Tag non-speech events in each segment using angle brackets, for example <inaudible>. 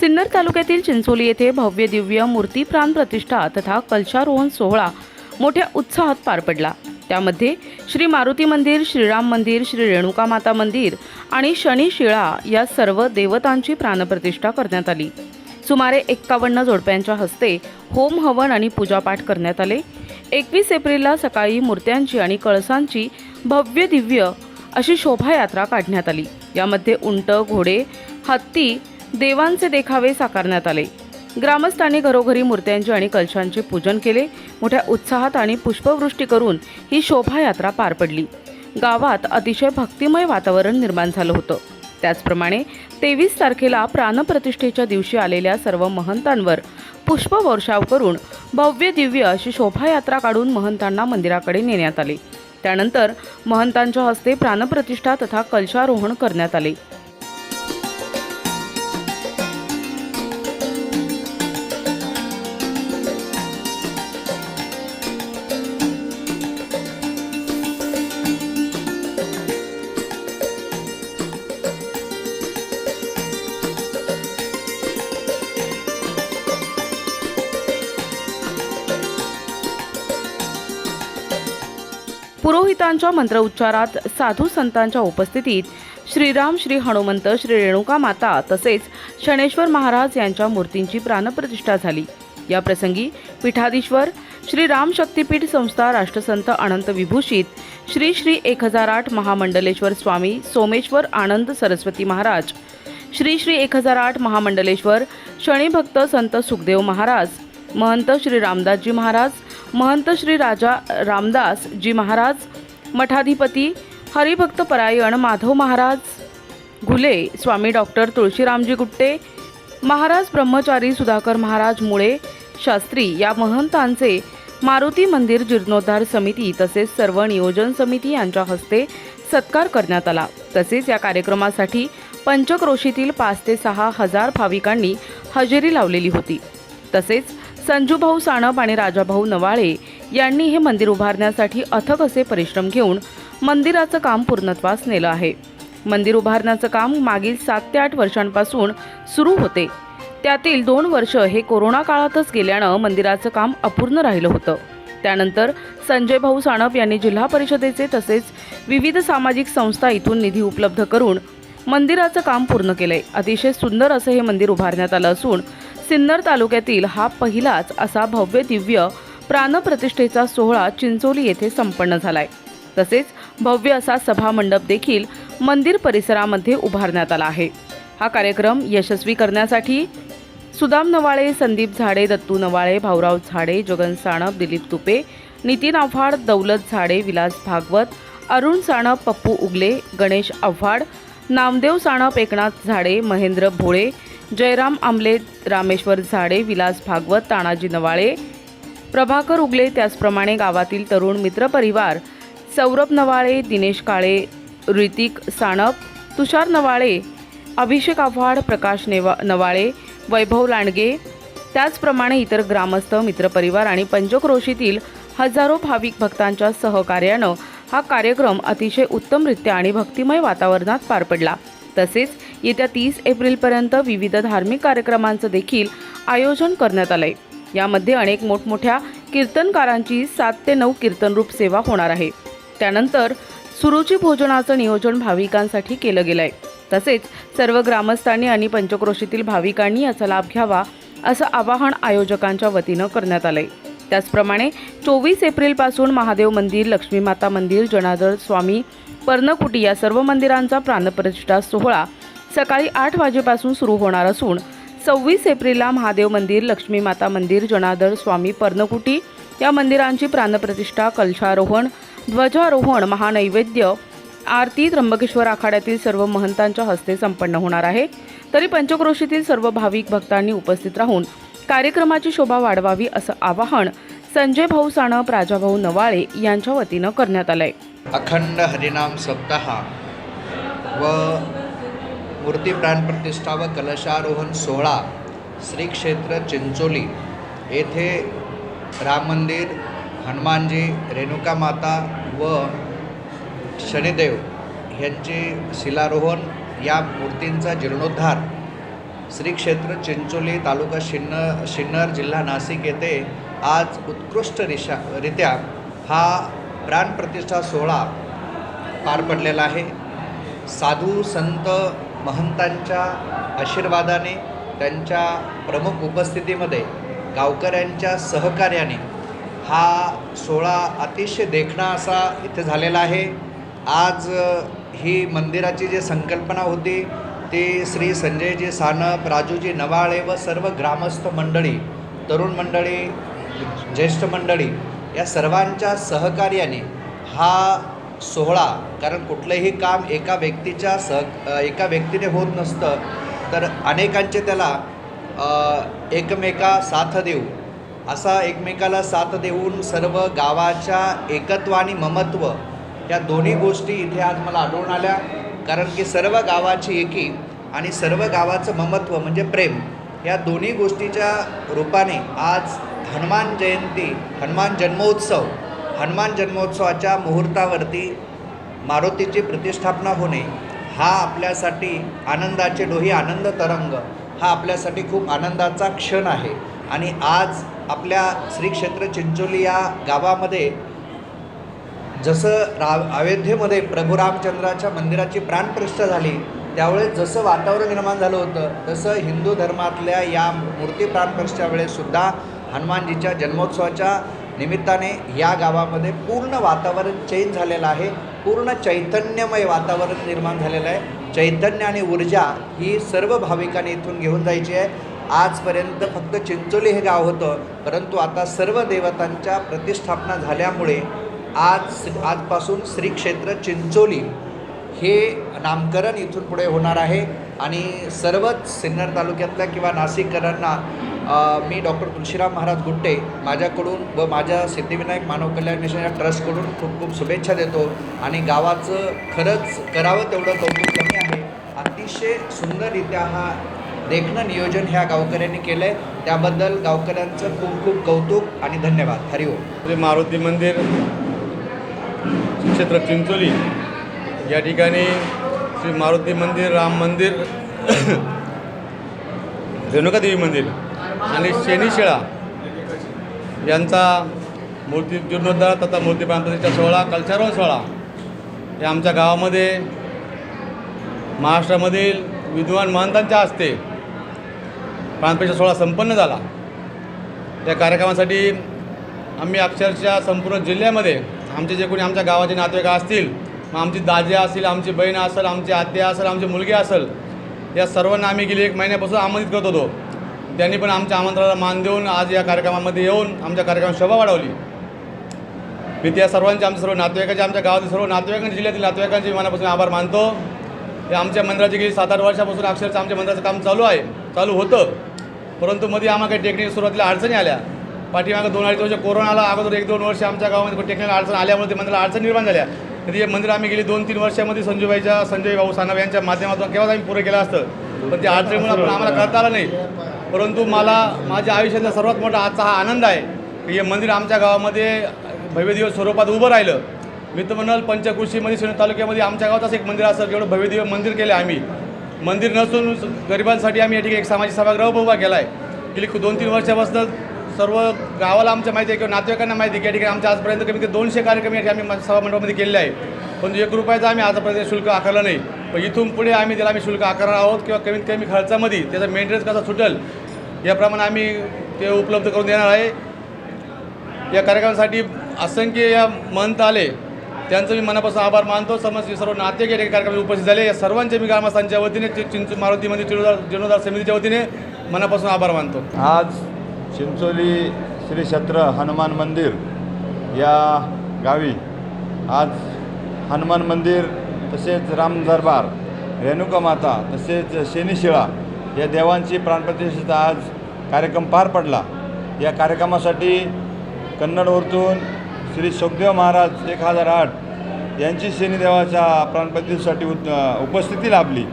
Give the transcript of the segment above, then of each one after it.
सिन्नर तालुक्यातील चिंचोली येथे भव्य दिव्य मूर्ती प्राण प्रतिष्ठा तथा कलशारोहण सोहळा मोठ्या उत्साहात पार पडला. त्यामध्ये श्री मारुती मंदिर श्रीराम मंदिर श्री रेणुका माता मंदिर आणि शनी शिळा या सर्व देवतांची प्राणप्रतिष्ठा करण्यात आली. सुमारे एक्कावन्न जोडप्यांच्या हस्ते होम हवन आणि पूजापाठ करण्यात आले. एकवीस एप्रिलला सकाळी मूर्त्यांची आणि कळसांची भव्य दिव्य अशी शोभायात्रा काढण्यात आली. यामध्ये उंट घोडे हत्ती देवांचे देखावे साकारण्यात आले. ग्रामस्थांनी घरोघरी मूर्त्यांचे आणि कलशांचे पूजन केले. मोठ्या उत्साहात आणि पुष्पवृष्टी करून ही शोभायात्रा पार पडली. गावात अतिशय भक्तिमय वातावरण निर्माण झालं होतं. त्याचप्रमाणे तेवीस तारखेला प्राणप्रतिष्ठेच्या दिवशी आलेल्या सर्व महंतांवर पुष्पवर्षाव करून भव्य दिव्य अशी शोभायात्रा काढून महंतांना मंदिराकडे नेण्यात आले. त्यानंतर महंतांच्या हस्ते प्राणप्रतिष्ठा तथा कलशारोहण करण्यात आले. मंत्र उच्चारात साधू संतांच्या उपस्थितीत श्रीराम श्री हनुमंत श्री रेणुका माता तसेच शनेश्वर महाराज यांच्या मूर्तींची प्राणप्रतिष्ठा झाली. या प्रसंगी पीठाधीश्वर श्री राम शक्तीपीठ संस्था राष्ट्रसंत अनंत विभूषित श्री श्री एक हजार आठ महामंडलेश्वर स्वामी सोमेश्वर आनंद सरस्वती महाराज श्री श्री एक हजार आठ महामंडलेश्वर शनीभक्त संत सुखदेव महाराज महंत श्री रामदासजी महाराज महंत श्री राजा रामदास जी महाराज मठाधिपती हरिभक्त परायण माधव महाराज घुले स्वामी डॉक्टर तुळशीरामजी गुट्टे महाराज ब्रह्मचारी सुधाकर महाराज मुळे शास्त्री या महंतांचे मारुती मंदिर जीर्णोद्धार समिती तसेच सर्व नियोजन समिती यांच्या हस्ते सत्कार करण्यात आला. तसेच या कार्यक्रमासाठी पंचक्रोशीतील पाच ते सहा हजार भाविकांनी हजेरी लावलेली होती. तसेच संजूभाऊ साणप आणि राजाभाऊ नवाळे यांनी हे मंदिर उभारण्यासाठी अथक असे परिश्रम घेऊन मंदिराचं काम पूर्णत्वास नेलं आहे. मंदिर उभारण्याचं काम मागील सात ते आठ वर्षांपासून सुरू होते. त्यातील दोन वर्ष हे कोरोना काळातच गेल्यानं मंदिराचं काम अपूर्ण राहिलं होतं. त्यानंतर संजय भाऊ साणप यांनी जिल्हा परिषदेचे तसेच विविध सामाजिक संस्था इथून निधी उपलब्ध करून मंदिराचं काम पूर्ण केलंय. अतिशय सुंदर असं हे मंदिर उभारण्यात आलं असून सिन्नर तालुक्यातील हा पहिलाच असा भव्य दिव्य प्राणप्रतिष्ठेचा सोहळा चिंचोली येथे संपन्न झालाय. तसेच भव्य असा सभामंडप देखील मंदिर परिसरामध्ये उभारण्यात आला आहे. हा कार्यक्रम यशस्वी करण्यासाठी सुदाम नवाळे संदीप झाडे दत्तू नवाळे भाऊराव झाडे जगन साणप दिलीप तुपे नितीन आव्हाड दौलत झाडे विलास भागवत अरुण साणप पप्पू उगले गणेश आव्हाड नामदेव साणप एकनाथ झाडे महेंद्र भोळे जयराम आमले रामेश्वर झाडे विलास भागवत तानाजी नवाळे प्रभाकर उगले त्याचप्रमाणे गावातील तरुण मित्रपरिवार सौरभ नवाळे दिनेश काळे ऋतिक साणप तुषार नवाळे अभिषेक आव्हाड प्रकाश नेवा नवाळे वैभव लांडगे त्याचप्रमाणे इतर ग्रामस्थ मित्रपरिवार आणि पंचक्रोशीतील हजारो भाविक भक्तांच्या सहकार्यानं हा कार्यक्रम अतिशय उत्तमरित्या आणि भक्तिमय वातावरणात पार पडला. तसेच येत्या तीस एप्रिलपर्यंत विविध धार्मिक कार्यक्रमांचं देखील आयोजन करण्यात आलं आहे यामध्ये अनेक मोठमोठ्या कीर्तनकारांची सात ते नऊ कीर्तनरूप सेवा होणार आहे. त्यानंतर सुरुची भोजनाचं नियोजन भाविकांसाठी केलं गेलं आहे तसेच सर्व ग्रामस्थांनी आणि पंचक्रोशीतील भाविकांनी याचा लाभ घ्यावा असं आवाहन आयोजकांच्या वतीनं करण्यात आलं आहे त्याचप्रमाणे चोवीस एप्रिलपासून महादेव मंदिर लक्ष्मीमाता मंदिर जनार्दन स्वामी पर्णकुटी या सर्व मंदिरांचा प्राणप्रतिष्ठा सोहळा सकाळी आठ वाजेपासून सुरू होणार असून सव्वीस एप्रिलला महादेव मंदिर लक्ष्मी माता मंदिर जनादर स्वामी पर्णकुटी या मंदिरांची प्राणप्रतिष्ठा कलशारोहण ध्वजारोहण महानैवेद्य आरती त्र्यंबकेश्वर आखाड्यातील सर्व महंतांच्या हस्ते संपन्न होणार आहे. तरी पंचक्रोशीतील सर्व भाविक भक्तांनी उपस्थित राहून कार्यक्रमाची शोभा वाढवावी असं आवाहन संजय भाऊ साणप राजाभाऊ नवाळे यांच्या वतीनं करण्यात आलंय. अखंड हरिनाम सप्ताह व मूर्ती प्राणप्रतिष्ठा व कलशारोहण सोहळा श्री क्षेत्र चिंचोली. येथे राम मंदिर हनुमानजी रेणुका माता व शनिदेव यांचे शिलारोहण या मूर्तींचा जीर्णोद्धार. श्री क्षेत्र चिंचोली तालुका शिन्न शिन्नर जिल्हा नाशिक येथे आज उत्कृष्ट रिशा रित्या हा प्राणप्रतिष्ठा सोहळा पार पडलेला आहे. साधू संत महंतांच्या आशीर्वादाने त्यांच्या प्रमुख उपस्थितीमध्ये गावकऱ्यांच्या सहकार्याने हा सोहळा अतिशय देखणा असा इथे झालेला आहे. आज ही मंदिराची जी संकल्पना होती ती श्री संजयजी सानप राजूजी नवाळे व सर्व ग्रामस्थ मंडळी तरुण मंडळी ज्येष्ठ मंडळी या सर्वांच्या सहकार्याने हा सोहळा कारण कुठलंही काम एका व्यक्तीच्या सह एका व्यक्तीने होत नसतं तर अनेकांचे त्याला एकमेका साथ देऊ. असा एकमेकाला साथ देऊन सर्व गावाच्या एकत्व आणि ममत्व या दोन्ही गोष्टी इथे आज मला आढळून आल्या. कारण की सर्व गावाची एकी आणि सर्व गावाचं ममत्व म्हणजे प्रेम या दोन्ही गोष्टीच्या रूपाने आज हनुमान जयंती हनुमान जन्मोत्सव हनुमान जन्मोत्सवाच्या मुहूर्तावरती मारुतीची प्रतिष्ठापना होणे हा आपल्यासाठी आनंदाचे डोही आनंद तरंग हा आपल्यासाठी खूप आनंदाचा क्षण आहे. आणि आज आपल्या श्री क्षेत्र चिंचोली या गावामध्ये जसं रा अयोध्येमध्ये प्रभू रामचंद्राच्या मंदिराची प्राणप्रतिष्ठा झाली त्यावेळेस जसं वातावरण निर्माण झालं होतं तसं हिंदू धर्मातल्या या मूर्ती प्राणप्रतिष्ठा वेळेससुद्धा हनुमानजीच्या जन्मोत्सवाच्या निमित्ताने या गावामध्ये पूर्ण वातावरण चेंज झालेलं आहे. पूर्ण चैतन्यमय वातावरण निर्माण झालेलं आहे. चैतन्य आणि ऊर्जा ही सर्व भाविकांनी इथून घेऊन जायची आहे. आजपर्यंत फक्त चिंचोली हे गाव होतं परंतु आता सर्व देवतांच्या प्रतिष्ठापना झाल्यामुळे आज आजपासून श्री क्षेत्र चिंचोली हे नामकरण इथून पुढे होणार आहे. आणि सर्वच सिन्नर तालुक्यातल्या किंवा नाशिककरांना मी डॉक्टर तुळशीराम महाराज गुट्टे माझ्याकडून व माझ्या सिद्धिविनायक मानव कल्याण मिशन या ट्रस्टकडून खूप खूप शुभेच्छा देतो. आणि गावाचं खरंच करावं तेवढं कौतुक कमी आहे. अतिशय सुंदररित्या हा देखणं नियोजन ह्या गावकऱ्यांनी केलं आहे त्याबद्दल गावकऱ्यांचं खूप खूप कौतुक आणि धन्यवाद. हरिओम मारुती मंदिर क्षेत्र चिंचोली. या ठिकाणी श्री मारुती मंदिर राम मंदिर <coughs> रेणुकादेवी मंदिर. आणि शेनीशिळा यांचा मूर्ती जीर्णोद्धार तथा मूर्ती प्रांतचा सोहळा कल्चरल सोहळा हे आमच्या गावामध्ये महाराष्ट्रामधील विद्वान महंतांच्या हस्ते प्राणप्रतिष्ठा सोहळा संपन्न झाला. त्या कार्यक्रमासाठी आम्ही अक्षरशः संपूर्ण जिल्ह्यामध्ये आमचे जे कोणी आमच्या गावाचे नातेवाईक असतील मग आमची दाजी असतील आमची बहीण असेल आमची आत्या असेल आमची मुलगी असेल या सर्वांना आम्ही गेली एक महिन्यापासून आमंत्रित करत होतो. त्यांनी पण आमच्या आमंत्रणाला मान देऊन आज या कार्यक्रमामध्ये येऊन आमच्या कार्यक्रमात शोभा वाढवली. मी त्या सर्वांचे आमच्या सर्व नातेवाईकांचे आमच्या गावातील सर्व नातेवाईकांच्या जिल्ह्यातील नातेवाईकांचे मनापासून आभार मानतो. हे आमच्या मंदिराची गेली सात आठ वर्षापासून अक्षरशः आमच्या मंदिराचं काम चालू आहे चालू होतं. परंतु मध्ये आम्हाला काही टेक्निकल सुरुवातीला अडचणी आल्या. पाठीमागं दोन अडीच वर्ष कोरोनाला अगोदर एक दोन वर्ष आमच्या गावामध्ये टेक्निकल अडचण आल्यामुळे ते मंदिराला अडचण निर्माण झाल्या. तरी हे मंदिर आम्ही गेली दोन तीन वर्षामध्ये संजूबाईच्या संजय भाऊ सानव यांच्या माध्यमातून केव्हाच आम्ही पुरे केलं असतं. पण त्या अडचणीमुळे आपण आम्हाला करता आलं नाही. परंतु मला माझ्या आयुष्यातला सर्वात मोठा आजचा हा आनंद आहे की हे मंदिर आमच्या गावामध्ये भव्यदिव्य स्वरूपात उभं राहिलं. मी तर म्हणाल पंचकृषीमध्ये शिवण तालुक्यामध्ये आमच्या गावातच एक मंदिर असेल एवढं भव्यदिव्य मंदिर केलं आम्ही. मंदिर नसून गरिबांसाठी आम्ही या ठिकाणी एक सामाजिक सभागृह उभा केला आहे गेली दोन तीन वर्षापासून सर्व गावाला आमच्या माहिती आहे किंवा नातेवाईकांना माहिती आहे की या ठिकाणी आमच्या आजपर्यंत कमी ते दोनशे कार्यक्रम या ठिकाणी आम्ही सभामंडपामध्ये केलेले आहे पण एक रुपयाचा आम्ही आजपर्यंत शुल्क आकारलं नाही. पण इथून पुढे आम्ही त्याला आम्ही शुल्क आकारणार आहोत किंवा कमीत कमी खर्चामध्ये त्याचा मेंटेनन्स कसा सुटेल याप्रमाणे आम्ही ते उपलब्ध करून देणार आहे. या कार्यक्रमासाठी असंख्य या मंत आले. त्यांचं मी मनापासून आभार मानतो. समज सर्व नातेवाईक या कार्यक्रमात उपस्थित झाले. या सर्वांचे मी ग्रामस्थांच्या वतीने चिंचू मारुती मंदिर जीर्णोद्धार जीर्णोद्धार समितीच्या वतीने मनापासून आभार मानतो. आज चिंचोली श्री क्षेत्र हनुमान मंदिर या गावी आज हनुमान मंदिर तसेच राम दरबार रेणुका माता तसेच शेनीशिळा या देवांची प्राणप्रतिष्ठेचा आज कार्यक्रम पार पडला. या कार्यक्रमासाठी कन्नडवरतून श्री सुखदेव महाराज एक हजार आठ यांची शनिदेवाच्या प्राणप्रतिष्ठेसाठी उत उपस्थिती लाभली.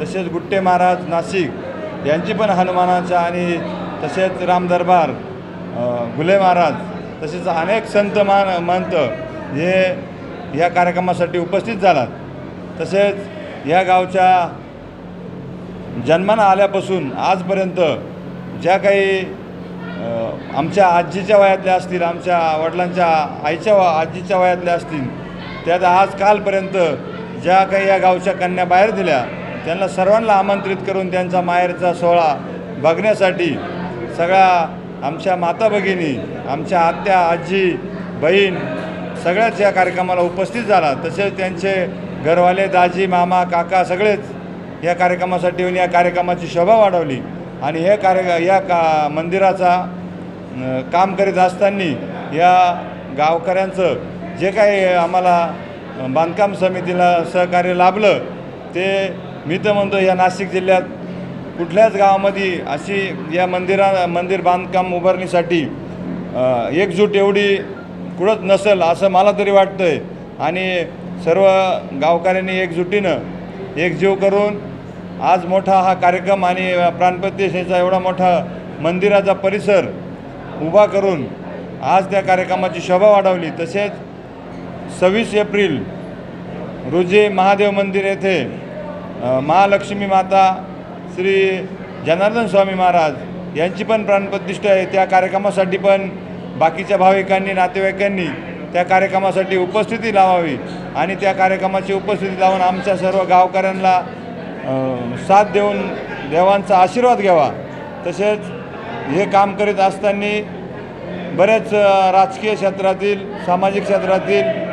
तसेच गुट्टे महाराज नाशिक यांची पण हनुमानाच्या आणि तसेच राम दरबार घुले महाराज तसेच अनेक संत मान महंत हे या कार्यक्रमासाठी उपस्थित झालात. तसेच या गावच्या जन्मानं आल्यापासून आजपर्यंत ज्या काही आमच्या आजीच्या वयातल्या असतील आमच्या वडिलांच्या आईच्या वा आजीच्या वयातल्या असतील त्यात आज कालपर्यंत ज्या काही या गावच्या कन्या बाहेर दिल्या त्यांना सर्वांना आमंत्रित करून त्यांचा माहेरचा सोहळा बघण्यासाठी सगळ्या आमच्या माता भगिनी आमच्या आत्या आजी बहीण सगळ्याच या कार्यक्रमाला उपस्थित झाला. तसेच त्यांचे घरवाले दाजी मामा काका सगळेच या कार्यक्रमासाठी येऊन या कार्यक्रमाची शोभा वाढवली. आणि हे कार्य या का मंदिराचा काम करीत असताना या गावकऱ्यांचं जे काही आम्हाला बांधकाम समितीला सहकार्य लाभलं ते मी तर म्हणतो या नाशिक जिल्ह्यात कुठल्याच गावामध्ये अशी या मंदिरा मंदिर बांधकाम उभारणीसाठी एकजूट एवढी कुठंच नसेल असं मला तरी वाटतं आहे आणि सर्व गावकऱ्यांनी एकजुटीनं एकजीव करून आज मोठा हा कार्यक्रम आणि प्राणप्रतिष्ठेचा एवढा मोठा मंदिराचा परिसर उभा करून आज त्या कार्यक्रमाची शोभा वाढवली. तसेच सव्वीस एप्रिल रोजी महादेव मंदिर येथे महालक्ष्मी माता श्री जनार्दन स्वामी महाराज यांची पण प्राणप्रतिष्ठा आहे. त्या कार्यक्रमासाठी पण बाकीच्या भाविकांनी नातेवाईकांनी त्या कार्यक्रमासाठी उपस्थिती लावावी आणि त्या कार्यक्रमाची उपस्थिती लावून आमच्या सर्व गावकऱ्यांना साथ देऊन देवांचा आशीर्वाद घ्यावा. तसेच हे काम करीत असताना बरेच राजकीय क्षेत्रातील सामाजिक क्षेत्रातील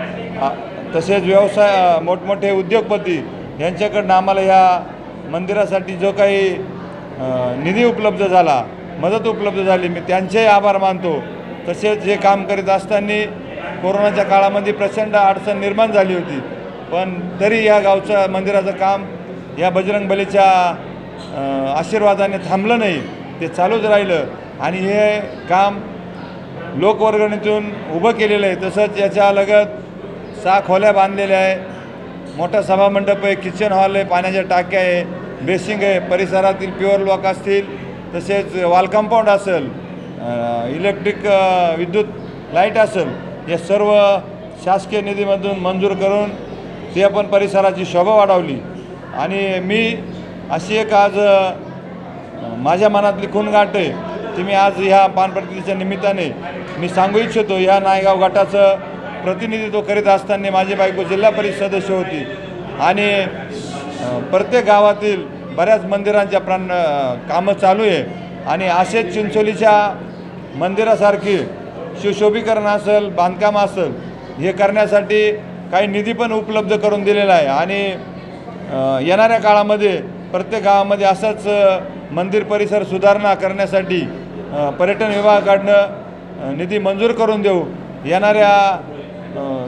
तसेच व्यवसाय मोठमोठे उद्योगपती यांच्याकडनं आम्हाला या मंदिरासाठी जो काही निधी उपलब्ध झाला मदत उपलब्ध झाली मी त्यांचेही आभार मानतो. तसेच हे काम करीत असताना कोरोनाच्या काळामध्ये प्रचंड अडचण निर्माण झाली होती. पण तरी या गावचं मंदिराचं काम या बजरंग बलीच्या आशीर्वादाने थांबलं नाही. ते चालूच राहिलं. आणि हे काम लोकवर्गणीतून उभं केलेलं आहे. तसंच याच्या लगत सहा खोल्या बांधलेल्या आहे. मोठा सभामंडप आहे किचन हॉल आहे पाण्याच्या टाक्या आहे बेसिंग आहे परिसरातील प्युअर लॉक असतील तसेच वॉल कंपाऊंड असेल इलेक्ट्रिक विद्युत लाइट असेल हे सर्व शासकीय निधीमधून मंजूर करून ते आपण परिसराची शोभा वाढवली. आणि मी अशी एक आज माझ्या मनातली खून गाठ आहे ती मी आज ह्या पानप्रतिनिधीच्या निमित्ताने मी सांगू इच्छितो या नायगाव गटाचं प्रतिनिधित्व करीत असताना माझी बायको जिल्हा परिषद सदस्य होती. आणि प्रत्येक गावातील बऱ्याच मंदिरांच्या प्राण कामं चालू आहे. आणि असेच चिंचोलीच्या मंदिरासारखी सुशोभीकरण असेल बांधकाम असेल हे करण्यासाठी काही निधी पण उपलब्ध करून दिलेला आहे. आणि येणाऱ्या काळामध्ये प्रत्येक गावामध्ये असंच मंदिर परिसर सुधारणा करण्यासाठी पर्यटन विभागाकडनं निधी मंजूर करून देऊ. येणाऱ्या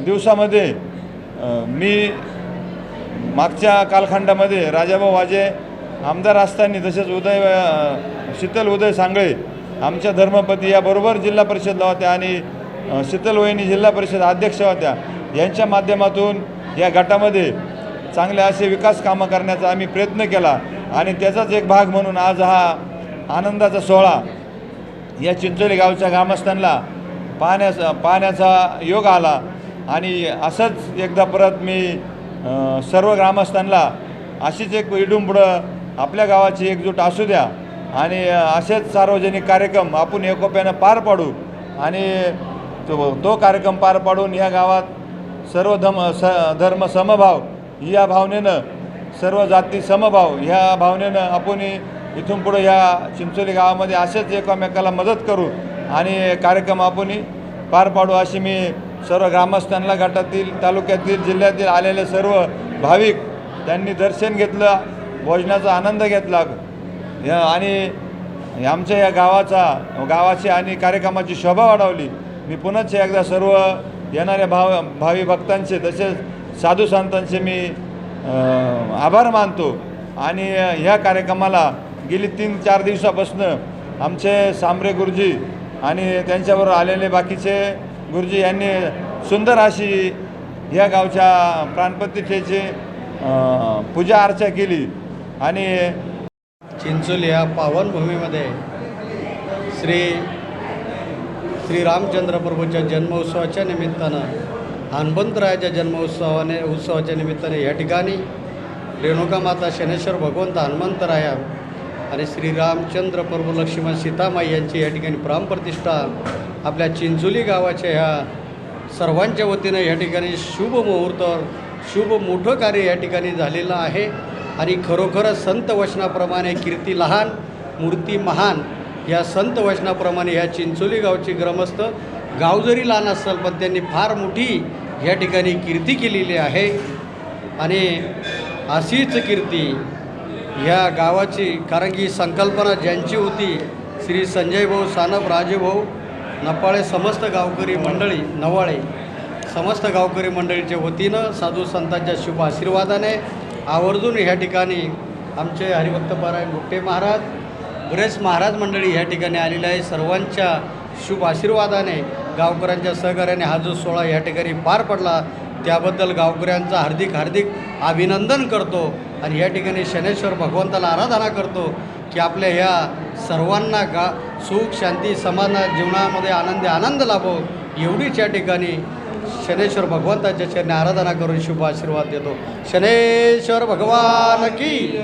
दिवसामध्ये मी मागच्या कालखंडामध्ये राजाभाऊ वाजे आमदार असताना तसेच उदय शीतल उदय सांगळे आमच्या धर्मपती याबरोबर जिल्हा परिषदला होत्या आणि शीतलवहिनी शीतल वहिनी जिल्हा परिषद अध्यक्ष होत्या. यांच्या माध्यमातून या गटामध्ये चांगले असे विकास कामं करण्याचा आम्ही प्रयत्न केला आणि त्याचाच एक भाग म्हणून आज हा आनंदाचा सोहळा या चिंचोली गावच्या ग्रामस्थांना पाहण्याचा पाहण्याचा योग आला आणि असंच एकदा परत मी सर्व ग्रामस्थांना अशीच एक इडून आपल्या गावाची एकजूट असू द्या. आणि असेच सार्वजनिक कार्यक्रम आपण एकोप्यानं पार पाडू आणि तो कार्यक्रम पार पाडून या गावात सर्व धम स धर्म समभाव या भावनेनं सर्व जाती समभाव ह्या भावनेनं आपण इथून पुढं या चिंचोली गावामध्ये असेच एकमेकाला मदत करू आणि कार्यक्रम आपण पार पाडू अशी मी सर्व ग्रामस्थांना गटातील तालुक्यातील जिल्ह्यातील आलेले सर्व भाविक त्यांनी दर्शन घेतलं भोजनाचा आनंद घेतला. आणि आमच्या या गावाचा गावाची आणि कार्यक्रमाची शोभा वाढवली. मी पुन्हाच एकदा सर्व येणाऱ्या भाव भावी भक्तांचे तसेच साधू संतांचे मी आभार मानतो. आणि ह्या कार्यक्रमाला गेली तीन चार दिवसापासून आमचे सांबरे गुरुजी आणि त्यांच्याबरोबर आलेले बाकीचे गुरुजी यांनी सुंदर अशी ह्या गावच्या प्राणप्रतिष्ठेची पूजा अर्चा केली. आणि चिंचोली या पावनभूमीमध्ये श्री श्री रामचंद्र प्रभूच्या जन्मोत्सवाच्या निमित्तानं हनुमंतरायाच्या जन्मोत्सवाने उत्सवाच्या निमित्ताने या ठिकाणी रेणुका माता शनेश्वर भगवंत हनुमंतराया आणि श्रीरामचंद्र प्रभू लक्ष्मण सीतामाई यांची या ठिकाणी प्रामप्रतिष्ठा आपल्या चिंचोली गावाच्या ह्या सर्वांच्या वतीनं या ठिकाणी शुभ मुहूर्त शुभ मोठं कार्य या ठिकाणी झालेलं आहे. आणि खरोखरच संत वचनाप्रमाणे कीर्ती लहान मूर्ती महान या संत वचनाप्रमाणे ह्या चिंचोली गावची ग्रामस्थ गाव जरी लहान असेल पण त्यांनी फार मोठी या ठिकाणी कीर्ती केलेली आहे. आणि अशीच कीर्ती ह्या गावाची कारण की संकल्पना ज्यांची होती श्री संजय भाऊ सानप राजेभाऊ नपाळे समस्त गावकरी मंडळी नवाळे समस्त गावकरी मंडळीच्या वतीनं साधू संतांच्या शुभ आशीर्वादाने आवर्जून ह्या ठिकाणी आमचे हरिभक्त पारायण गुट्टे महाराज बरेच महाराज मंडळी ह्या ठिकाणी आलेलं आहे. सर्वांच्या शुभ आशीर्वादाने गावकऱ्यांच्या सहकार्याने हा जो सोहळा या ठिकाणी पार पडला त्याबद्दल गावकऱ्यांचा हार्दिक हार्दिक अभिनंदन करतो आणि या ठिकाणी शनेश्वर भगवंताला आराधना करतो की आपल्या ह्या सर्वांना गा सुख शांती समाधान जीवनामध्ये आनंदी आनंद लाभो. एवढीच या ठिकाणी शनेश्वर भगवंताच्या चरणी आराधना करून शुभ आशीर्वाद देतो. शनेश्वर भगवान की